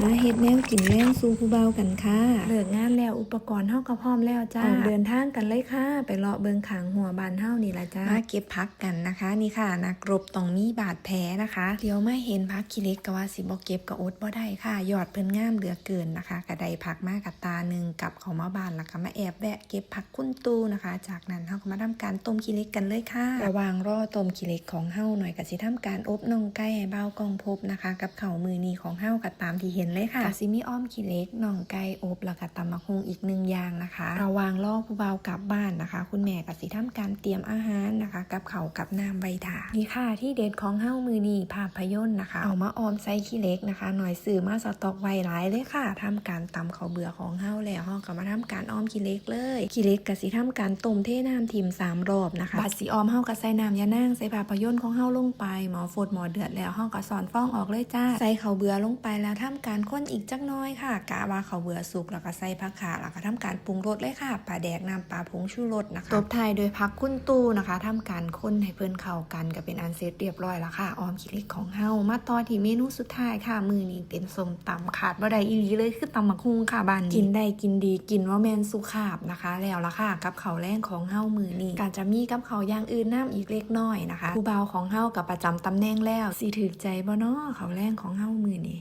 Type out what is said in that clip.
มาเฮ็ดแนวกินแรงสู่ผู้เบากันค่ะเลิกงานแล้วอุปกรณ์เฮาก็พร้อมแล้วจ้าออกเดินทางกันเลยค่ะ ไปเลาะเบิงขางหัวบานเฮานี่ล่ะจ้ามาเก็บพักกันนะคะ นี่ค่ะนักรบต้องมีบาดแผลนะคะเดี๋ยวมาเห็นพักขี้เหล็กก็ว่าสิบ่เก็บก็อดบ่ได้ค่ะยอดเพิ่นงามเหลือเกินนะคะกระไดพักมากับตาหนึงกลับเข้ามาบ้านแล้วก็มาแอบแวะเก็บผักคุ้นตูนะคะ จากนั้นเฮาก็มาทำการต้มขี้เหล็กกันเลยค่ะ ระหว่างรอต้มขี้เหล็กของเฮาหน่อยก็สิทำการอบน่องไก่ให้เบากองพบนะคะ กับข้าวมือนี้ของเฮาก็ตามที่เห็นเลยค่ะก็สิมีอ้อมขี้เหล็กน่องไก่อบแล้วก็ตำมะฮุงอีกหนึ่งอย่างนะคะระหว่างรอผู้เบากลับบ้านนะคะ คุณแม่ก็สิทำการเตรียมอาหารนะคะ กับข้าวกับน้ำใบถานี่ค่ะที่เด็ดของเฮามือนี้ภาพยนตร์นะคะ เอามาออมใส่ขี้เหล็กนะคะ หน่อยซื้อมาสต็อกไว้หลายเลยค่ะทำการตำข้าวเบื่อของเฮาแล้วเฮาก็มาทำการอ้อมขี้เหล็กเลยขี้เหล็กก็สิทำการต้มเทน้ำทิมสามรอบนะคะบัดสิออมเฮาก็ใส่น้ำยานั่งใส่ภาพยนตร์ของเฮาลงไปหมอฟดหมอเดือดแล้วเฮาก็สอนฟ้องออกเลยจ้าใส่ข้าวเบื่อลงไปแล้วทำการค้นอีกจักหน้อยค่ะ กะว่าข้าวเบื่อสุกแล้วก็ใส่ผักขาแล้วก็ทำการปรุงรสเลยค่ะปลาแดกน้ำปลาผงชูรสนะคะตบท้ายโดยผักคุ้นตู้นะคะทำการค้นให้เพิ่นเข้ากันก็เป็นอันเสร็จเรียบร้อยแล้วค่ะ ออมขี้เหล็กของเฮามาต่อที่เมนูสุดท้ายค่ะ มือนี้เป็นส้มตำขาดบ่ได้อีหลีเลยคือตำมักฮุงค่ะบ้านนี้กินได้กินดีกินว่าแมนสุขาบนะคะ แล้วละค่ะ กับเขาวแรงของเฮามือนี้การจะมีกับเขาวอย่างอื่นน้ำอีกเล็กน้อยนะคะผู้เบาวของเฮากับประจำตำแหน่งแล้วสิถือใจบ่เนาะเขาวแรงของเฮามือนี้